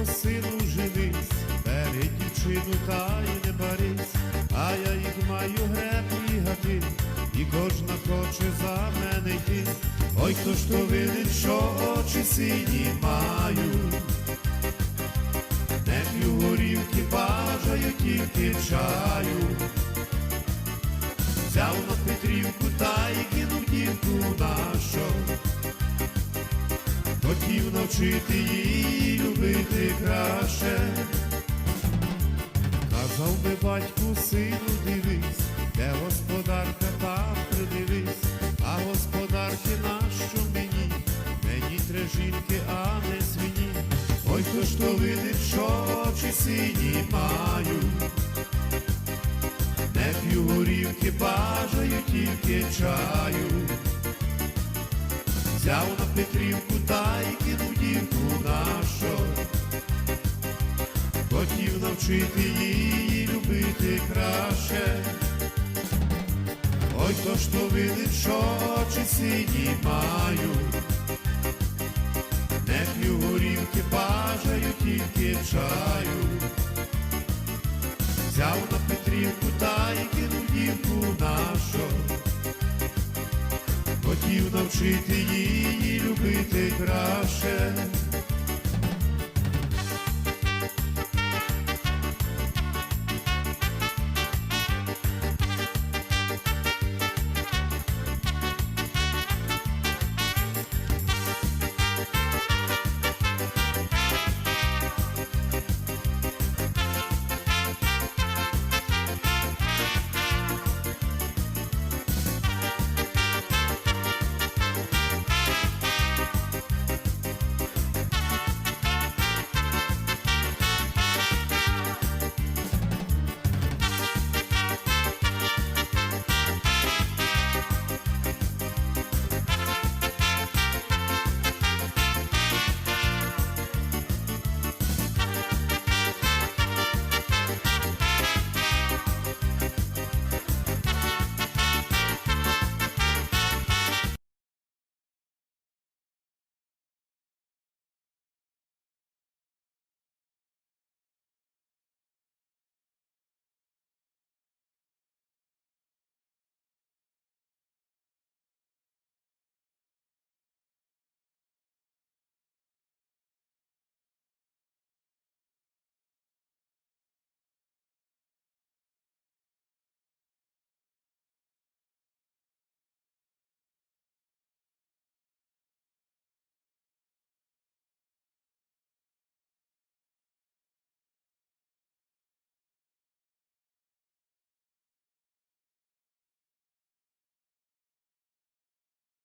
батько, сину, женись, бери дівчину та й не барись, а я їх маю грети і гати, і кожна хоче за мене йти. Ой, хто ж то видить, що очі сині маю, не п'ю горівки бажаю тільки чаю. Хотів навчити її любити краще. Казав би батьку, сину, дивись, де господарка там придивись, а господарки нащо мені, мені три жінки, а не свині. Ой, хто ж то видить, що очі сині маю. Не п'ю горівки, бажаю тільки чаю. Взяв на Петрівку та й кинув дівку нашу. Хотів навчити її любити краще. Ой, хто ж то видить, що очі сині маю. Не п'ю горівки, бажаю тільки чаю. Взяв на Петрівку та й кинув дівку нашу. Хотів навчити її любити краще.